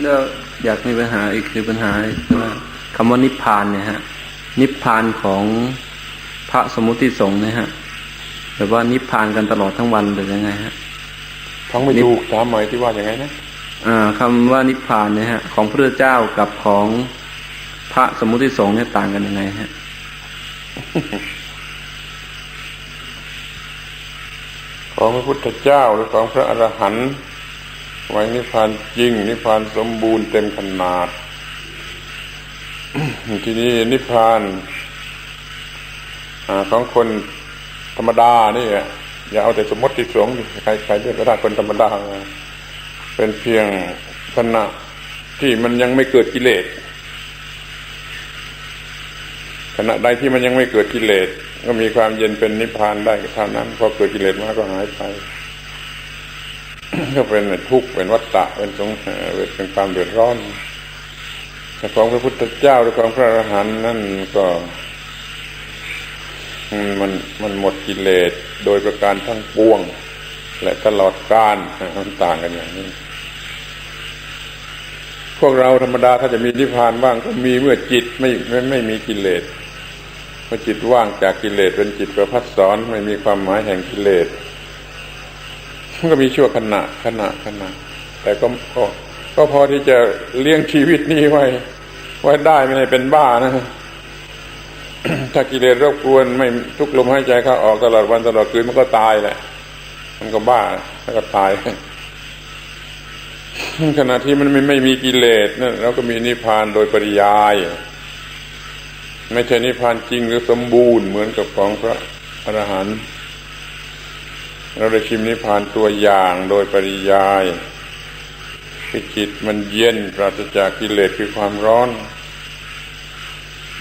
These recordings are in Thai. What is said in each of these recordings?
แล้วอยากมีปัญหาอีกคือปัญหาคือว่าคำว่านิพพานเนี่ยฮะ นิพพานของพระสมมุติสงฆ์เนี่ยฮะแบบว่านิพพานกันตลอดทั้งวันหรือยังไงฮะทั้งไม่ถูกถามหมายที่ว่าอย่างไงนะอ่าคำว่านิพพานเนี่ยฮะ ของพระเจ้ากับของพระสมมุติสงฆ์เนี่ยต่างกันยังไงฮะของพระพุทธเจ้าหรือของพระอรหันต์ ไว้นิพพานจริง นิพพานสมบูรณ์เต็มขนาด ทีนี้นิพพานอของคนธรรมดานี่อะอย่าเอาแต่สมมติสงฆ์ใครใครเรียกก็ได้คนธรรมดา เป็นเพียงขณะที่มันยังไม่เกิดกิเลสขณะใดที่มันยังไม่เกิดกิเลสก็มีความเย็นเป็นนิพพานได้เท่านั้นพอเกิดกิเลสมาก็หายไป ก็เป็นทุกข์เป็นวัฏฏะเป็นสงเอ่อเป็นความเดือดร้อนแต่ของพระพุทธเจ้าหรือของพระอรหันต์นั่นก็มมันมันหมดกิเลสโดยประการทั้งปวง และตลอดกาลมันต่างกันอย่างนี้ พวกเราธรรมดาถ้าจะมีนิพพานบ้างก็มีเมื่อจิตไม่ไม่ไม่มีกิเลสเมื่อจิตว่างจากกิเลสเป็นจิตประพัดสอนไม่มีความหมายแห่งกิเลส มันก็มีชั่วขณะขณะขณะ แต่ก็ก็ก็พอที่จะเลี้ยงชีวิตนี้ไว้ ไว้ได้ไม่ให้เป็นบ้านะถ้ากิเลสรบกวนไม่ทุกลมหายใจเข้าออกตลอดวันตลอดคืนมันก็ตายแหละ มันก็บ้าแล้วก็ตายขณะที่มันไม่ไม่มีกิเลสนั่นเราก็มีนิพพานโดยปริยาย ไม่ใช่นิพพานจริงหรือสมบูรณ์เหมือนกับของพระอรหันต์ เราได้ชิมนิพพานตัวอย่างโดยปริยายคือจิตมันเย็นปราศจากกิเลสคือความร้อน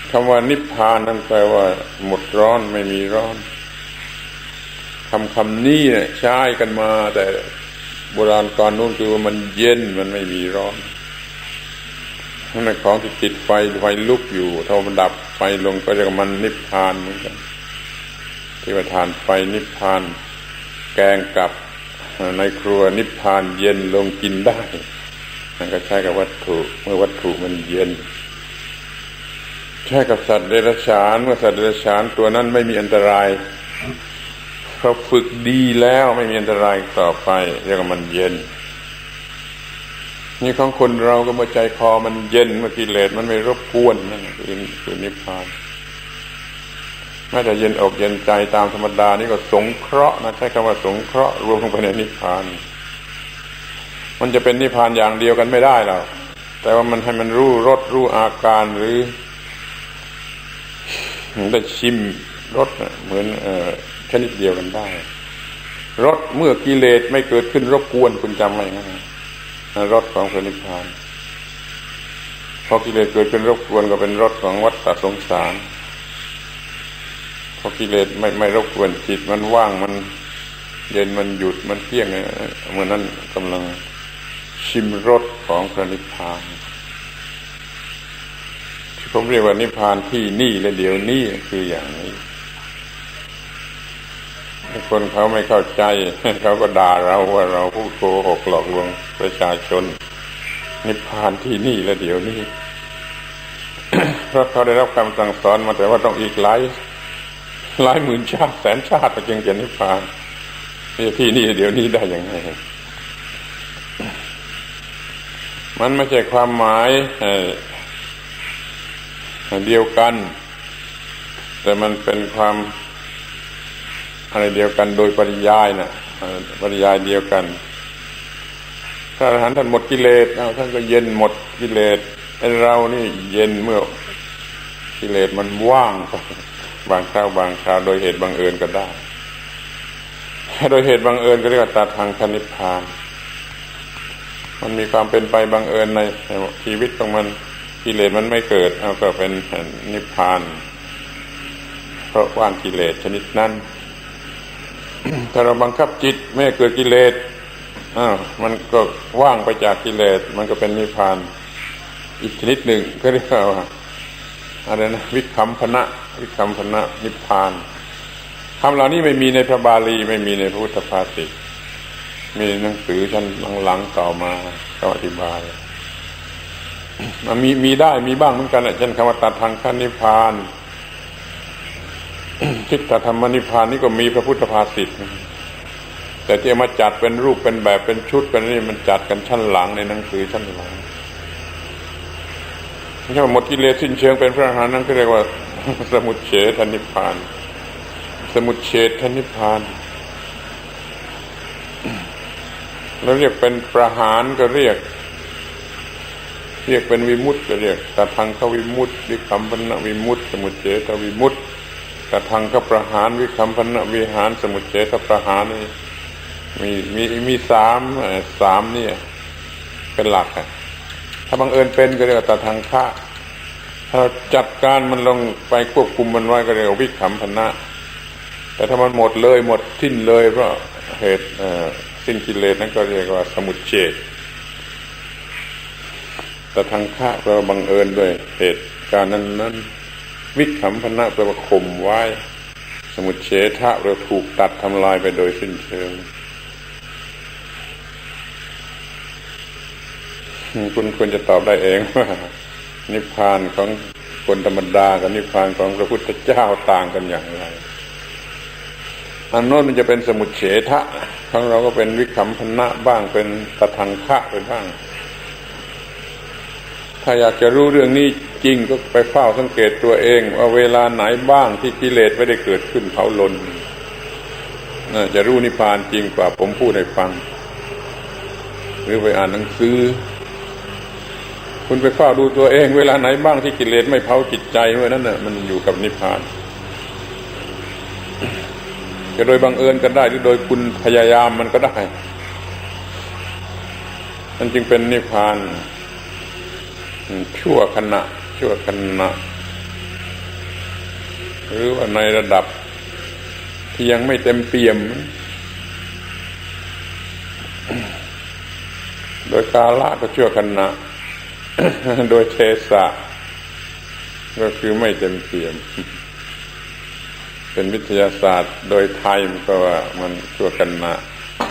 คำว่านิพพานนั่นแปลว่า หมดร้อนไม่มีร้อนคำคำนี้เนี่ยใช้กันมา แต่โบราณก่อนนู้นคือว่ามันเย็นมันไม่มีร้อนนั่นของที่ติดไฟไฟลุกอยู่ถ้ามันดับไฟลงก็เรียกมันนิพพานเหมือนกันที่ว่าทานไฟนิพพาน แกงกับในครัวนิพพานเย็นลงกินได้นั่นก็ใช้กับวัตถุเมื่อวัตถุมันเย็น ใช้กับสัตว์เดรัจฉานเมื่อสัตว์เดรัจฉานตัวนั้นไม่มีอันตรายเขาฝึกดีแล้วไม่มีอันตรายต่อไปเรียกว่ามันเย็น นี่ของคนเราก็เมื่อใจคอมันเย็นเมื่อกิเลสมันไม่รบกวนนั่นคือคือนิพพาน แม้แต่เย็นอกเย็นใจตามธรรมดานี่ก็สงเคราะห์นะใช้คำว่าสงเคราะห์รวมลงไปในนิพพาน มันจะเป็นนิพพานอย่างเดียวกันไม่ได้หรอกแต่ว่ามันให้มันรู้รสรู้อาการหรือได้ชิมรสเหมือนอชนิดเดียวกันได้รสเมื่อกิเลสไม่เกิดขึ้นรบกวนคุณจำไว้นะรสของพระนิพพานพอกิเลสเกิดขึ้นรบกวนก็เป็นรสของวัฏฏสงสาร พอกิเลสไม่ไม่รบกวนจิตมันว่างมันเย็นมันหยุดมันเที่ยงเนี่ยเมื่อนั้นกำลังชิมรสของพระนิพพานที่ผมเรียกว่านิพพานที่นี่และเดี๋ยวนี้คืออย่างนี้คนเขาไม่เข้าใจเขาก็ด่าเราว่าเราพูดโกหกหลอกลวงประชาชน นิพพานที่นี่และเดี๋ยวนี้เพราะเขาได้รับคำสั่งสอนมาแต่ว่าต้องอีกหลาย หลายหมื่นชาติแสนชาติจึงจะนิพพานนี่ที่นี่เดี๋ยวนี้ได้ยังไงมันไม่ใช่ความหมายเดียวกันแต่มันเป็นความอะไรเดียวกันโดยปริยายนะปริยายเดียวกันถ้าอรหันต์ท่านหมดกิเลสท่านก็เย็นหมดกิเลสไอเรานี่เย็นเมื่อกิเลสมันว่างไป บางคราวบางคราวโดยเหตุบังเอิญก็ได้ โดยเหตุบังเอิญก็เรียกว่าตัดทางคณิพพาน มันมีความเป็นไปบังเอิญในชีวิตของมันกิเลสมันไม่เกิดเอาก็เป็นนิพพาน เพราะว่างกิเลสชนิดนั้นถ้าเราบังคับจิตไม่เกิดกิเลสอ้าวมันก็ว่างไปจากกิเลส มันก็เป็นนิพพาน อีกชนิดหนึ่งก็เรียกว่า อะไรนะวิคัมพนะวิคัมพนะนิพพานคำเหล่านี้ไม่มีในพระบาลีไม่มีในพระพุทธภาษิตมีหนังสือชั้นหลังๆต่อมาเขาอธิบายมันมีมีได้มีบ้างเหมือนกันแหละเช่นคำว่าตัดทางขั้นนิพพานทิฏฐธรรมนิพพานนี่ก็มีพระพุทธภาษิตแต่ที่มาจัดเป็นรูปเป็นแบบเป็นชุดเป็นนี่มันจัดกันชั้นหลังในหนังสือชั้นหลัง ไม่ใช่ว่าหมดกิเลสสิ้นเชิงเป็นพระอรหันต์นั่นก็เรียกว่า สมุทเฉทนิพพาน สมุทเฉทนิพพานแล้วเรียกเป็นประหารก็เรียก เรียกเป็นวิมุตติก็เรียกตทังขวิมุตติวิคัมพนะวิมุตติสมุทเฉทวิมุตติตทังขประหารวิคัมพนะวิหาร สมุทเฉทประหารนี่มีมีมีสามสามเนี่ย เป็นหลักอะ ถ้าบังเอิญเป็นก็เรียกว่าตทังคะถ้าจัดการมันลงไปควบคุมมันไว้ก็เรียกว่าวิคัมพนะ แต่ถ้ามันหมดเลยหมดสิ้นเลยเพราะเหตุสิ้นกิเลสนั้นก็เรียกว่าสมุทเฉทแต่ทางฆ่าแปลว่าบังเอิญด้วย เหตุการณ์นั้นนั้นวิขำพนะแปลว่าข่มไว้ สมุทเฉทะแปลว่าถูกตัดทำลายไปโดยสิ้นเชิง คุณควรจะตอบได้เองว่านิพพานของคนธรรมดากับนิพพานของพระพุทธเจ้าต่างกันอย่างไรอันโน้นมันจะเป็นสมุทเฉทะของเราก็เป็นวิขำพนะบ้างเป็นตะทังคะไปบ้าง ถ้าอยากจะรู้เรื่องนี้จริงก็ไปเฝ้าสังเกตตัวเองว่าเวลาไหนบ้างที่กิเลสไม่ได้เกิดขึ้นเผาลนน่าจะรู้นิพพานจริงกว่าผมพูดให้ฟัง หรือไปอ่านหนังสือ คุณไปเฝ้าดูตัวเองเวลาไหนบ้างที่กิเลสไม่เผาจิตใจเมื่อนั้นน่ะมันอยู่กับนิพพานจะโดยบังเอิญก็ได้หรือโดยคุณพยายามมันก็ได้มันจึงเป็นนิพพานชั่วขณะ ชั่วขณะ หรือว่าในระดับที่ยังไม่เต็มเปี่ยม โดยกาละก็ชั่วขณะ โดยเทสะ ก็คือไม่เต็มเปี่ยม เป็นวิทยาศาสตร์ โดยไทยมันก็ว่ามันชั่วขณะ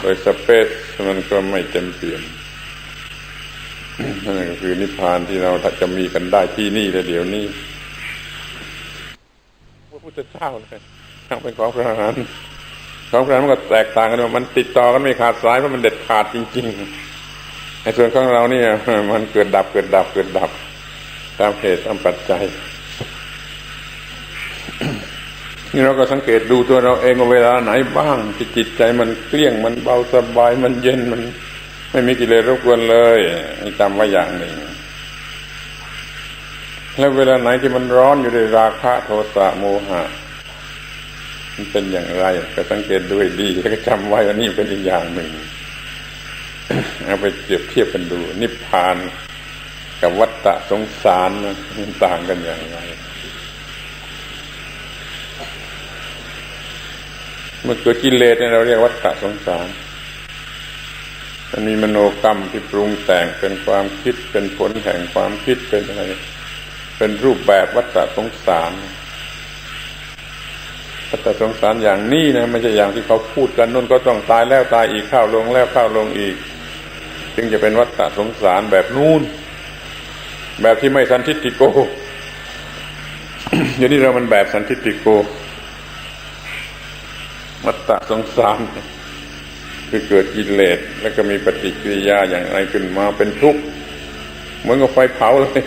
โดยสเปซมันก็ไม่เต็มเปี่ยมนั่นก็คือนิพพานที่เราจะมีกันได้ที่นี่และเดี๋ยวนี้พระพุทธเจ้าเลยทั้งเป็นของพระอรหันต์ของพระอรหันต์มันก็แตกต่างกันว่ามันติดต่อกันไม่ขาดสายเพราะมันเด็ดขาดจริง ๆ ไอ้ส่วนของเราเนี่ยมันเกิดดับเกิดดับเกิดดับ ตามเหตุตามปัจจัยนี่เราก็สังเกตดูตัวเราเองว่าเวลาไหนบ้างที่จิตใจมันเกลี้ยงมันเบาสบายมันเย็นมัน ไม่มีกิเลสรบกวนเลยนี่จำไว้อย่างหนึ่งแล้วเวลาไหนที่มันร้อนอยู่ด้วยราคะโทสะโมหะมันเป็นอย่างไร ก็สังเกตด้วยดีแล้วก็จำไว้ว่านี่เป็นอีกอย่างหนึ่ง เอาไปเปรียบเทียบกันดู นิพพานกับวัฏฏะสงสารมันต่างกันอย่างไร เมื่อเกิดกิเลสเนี่ยเราเรียกวัฏฏะสงสารมันมีมโนกรรมที่ปรุงแต่งเป็นความคิดเป็นผลแห่งความคิดเป็นอะไร เป็นรูปแบบวัฏฏะสงสารวัฏฏะสงสารอย่างนี้นะไม่ใช่อย่างที่เขาพูดกันนู่นก็ต้องตายแล้วตายอีกข้าวลงแล้วข้าวลงอีก จึงจะเป็นวัฏฏะสงสารแบบนู้นแบบที่ไม่สันทิฏฐิโกเดี๋ยวนี้เรามันแบบสันทิฏฐิโก วัฏฏะสงสารคือเกิดกิเลสแล้วก็มีปฏิกิริยาอย่างไรขึ้นมาเป็นทุกข์เหมือนกับไฟเผาเลย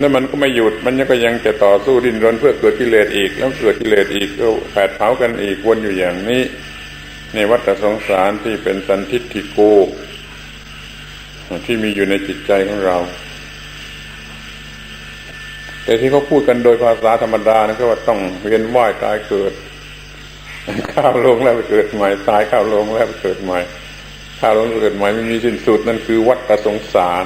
แล้วมันก็ไม่หยุดมันยังก็ยังจะต่อสู้ดิ้นรนเพื่อเกิดกิเลสอีก แล้วเกิดกิเลสอีกก็แผดเผากันอีกวนอยู่อย่างนี้ ในวัฏสงสารที่เป็นสันทิฏฐิโก ที่มีอยู่ในจิตใจของเรา แต่ที่เขาพูดกันโดยภาษาธรรมดานะก็ว่าต้องเวียนว่ายตายเกิด ข้าวลงแล้วไปเกิดใหม่ตายข้าวลงแล้วไปเกิดใหม่ข้าวลงเกิดใหม่ไม่มีสิ้นสุดนั่นคือวัฏสงสาร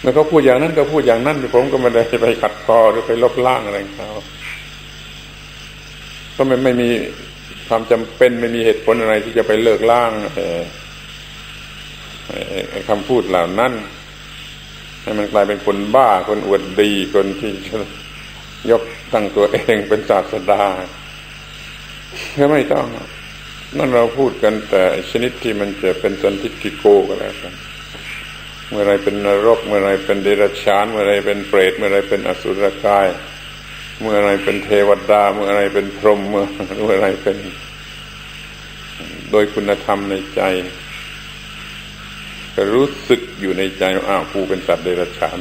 เมื่อเขาพูดอย่างนั้นก็พูดอย่างนั้นผมก็ไม่ได้ไปขัดคอหรือไปลบล้างอะไรเขาก็ไม่ไม่มีความจำเป็นไม่มีเหตุผลอะไรที่จะไปเลิกล้าง คำพูดเหล่านั้น ให้มันกลายเป็นคนบ้าคนอวดดีคนที่ยกตั้งตัวเองเป็นศาสดาก็ไม่ต้องนั่นเราพูดกันแต่ชนิดที่มันจะเป็นสันทิฏฐิโกก็แล้วกันเมื่อไรเป็นนรก เมื่อไรเป็นเดรัจฉาน เมื่อไรเป็นเปรต เมื่อไรเป็นอสุรกาย เมื่อไรเป็นเทวดา เมื่อไรเป็นพรหมเมื่อไรเป็น โดยคุณธรรมในใจ รู้สึกอยู่ในใจว่าอ้าวกูเป็นสัตว์เดรัจฉาน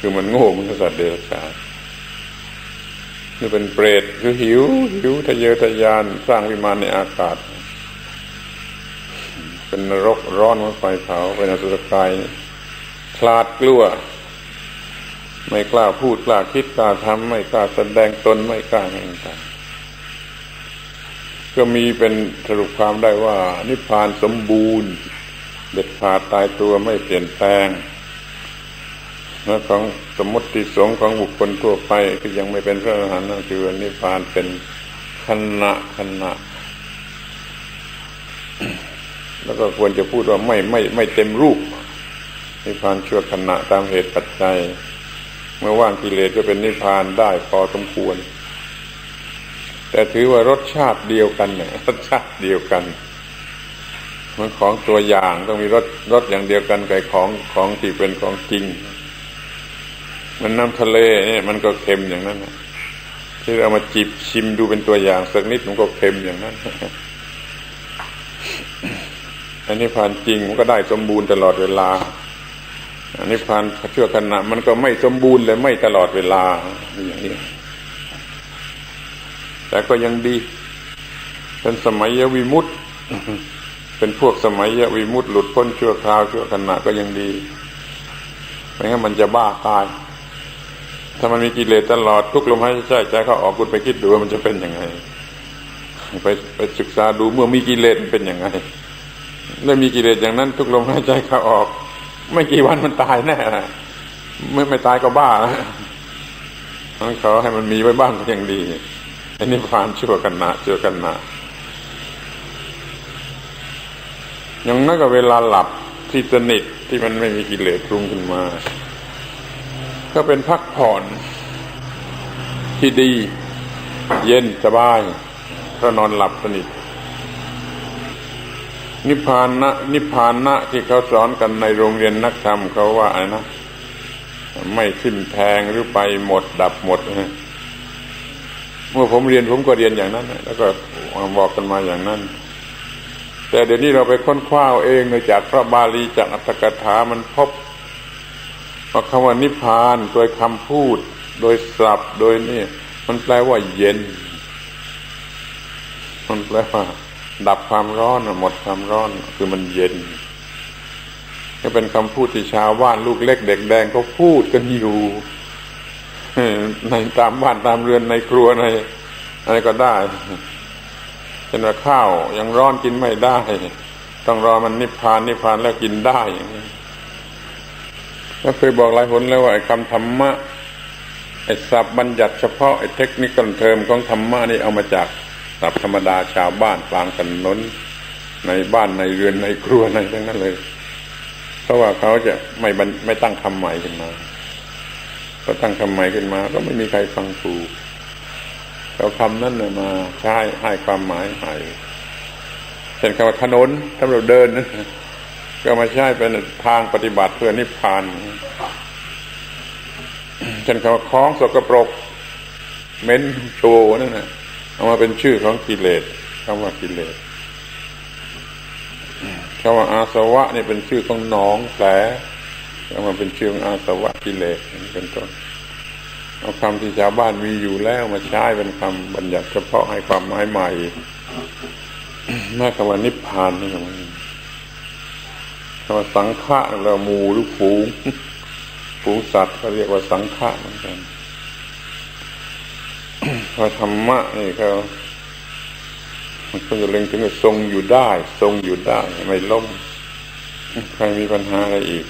คือมันโง่มันก็สัตว์เดรัจฉานนี่เป็นเปรตคือหิวหิวทะเยอทะยานสร้างวิมานในอากาศ เป็นนรกร้อนมันไฟเผาเป็นอสุรกายคลาดกลัว ไม่กล้าพูดกล้าคิดกล้าทำไม่กล้าแสดงตนไม่กล้าอะไรต่างก็มีเป็นสรุปความได้ว่า นิพพานสมบูรณ์ เด็ดขาดตายตัวไม่เปลี่ยนแปลงและของสมมติสงของบุคคลทั่วไปที่ยังไม่เป็นพระอรหันต์นั่นคือนิพพานเป็นขณะขณะ แล้วก็ควรจะพูดว่าไม่ไม่ไม่เต็มรูปนิพพานชั่วขณะตามเหตุปัจจัย เมื่อว่างกิเลสก็เป็นนิพพานได้พอสมควร แต่ถือว่ารสชาติเดียวกันเนี่ยรสชาติเดียวกัน มันของตัวอย่างต้องมีรสรสอย่างเดียวกันกับของของที่เป็นของจริง มันน้ำทะเลเนี่ยมันก็เค็มอย่างนั้นที่เรามาจิบชิมดูเป็นตัวอย่างสักนิดมันก็เค็มอย่างนั้นอันนี้ผ่านจริงมันก็ได้สมบูรณ์ตลอดเวลาอันนี้ผ่านชั่วขณะมันก็ไม่สมบูรณ์เลยไม่ตลอดเวลาอย่างนี้แต่ก็ยังดีเป็นสมัยวิมุตติ เป็นพวกสมัยยวิมุตติหลุดพ้นชั่วคราวชั่วขณะก็ยังดีไม่งั้นมันจะบ้าตาย ถ้ามันมีกิเลสตลอดทุกลมหายใจใจเขาออกคุณไปคิดดูว่ามันจะเป็นยังไง ไปไปศึกษาดูเมื่อมีกิเลสมันเป็นยังไงแล้มีกิเลสอย่างนั้น ทุกลมหายใจเขาออก ไม่กี่วันมันตายแน่ไม่ไม่ตายก็บ้าแล้วขอให้มันมีไว้บ้างก็ยังดีอันนี้ผ่านชั่วกันนะชั่วกันนะ อย่างนั้นก็เวลาหลับที่สนิทที่มันไม่มีกิเลสรุงขึ้นมา ก็เป็นพักผ่อนที่ดี เย็นสบายเพราะนอนหลับสนิท นิพพานนะนิพพานนะที่เขาสอนกันในโรงเรียนนักธรรมเขาว่าอะไรนะไม่สิ้นแทงหรือไปหมดดับหมดนะเมื่อผมเรียนผมก็เรียนอย่างนั้น แล้วก็บอกกันมาอย่างนั้น แต่เดี๋ยวนี้เราไปค้นคว้าเองเลยจากพระบาลีจากอัตถกถามันพบว่าคำว่านิพพานโดยคำพูด โดยศัพท์โดยนี่ มันแปลว่าเย็น มันแปลว่า ดับความร้อนหมดความร้อนคือมันเย็นก็เป็นคำพูดที่ชาวบ้านลูกเล็กเด็กแดงเขาพูดกันอยู่ในตามบ้านตามเรือนในครัวในอะไรก็ได้ เช่นว่าข้าวยังร้อนกินไม่ได้ ต้องรอมันนิพพานนิพพานแล้วกินได้อย่างนี้ก็เคยบอกหลายคนแล้วว่าไอ้คำธรรมะไอ้ศัพท์บัญญัติเฉพาะไอ้เทคนิคเทอมของธรรมะนี่เอามาจากศัพท์ธรรมดาชาวบ้านกลางถนนในบ้านในเรือนในครัวในทั้งนั้นเลย เพราะว่าเขาจะไม่บันไม่ตั้งคำใหม่ขึ้นมาพอตั้งคำใหม่ขึ้นมา ก็ไม่มีใครฟังถูก เอาคำนั้นมาใช้ให้ความหมายใหม่เช่นคำว่าถนนถ้าเราเดินนะก็มาใช้เป็นทางปฏิบัติเพื่อนิพพานเช่นคำว่าคล้องสกปรกเม้นโชว์นั่นนะเอามาเป็นชื่อของกิเลสคำว่ากิเลสคำว่าอาสวะนี่เป็นชื่อของหนองแผลเอามาเป็นชื่อของอาสวะกิเลสเป็นต้น เอาคำที่ชาวบ้านมีอยู่แล้วมาใช้เป็นคำบัญญัติเฉพาะให้ความหมายใหม่แม่คำว่านิพพานนี่มันคำว่าสังฆะเราหมูหรือฝูงฝูงสัตว์เขาเรียกว่าสังฆะเหมือนกันพอธรรมะนี่เขามันก็จะเล็งถึงทรงอยู่ได้ ทรงอยู่ได้ ไม่ล้มใครมีปัญหาอะไรอีก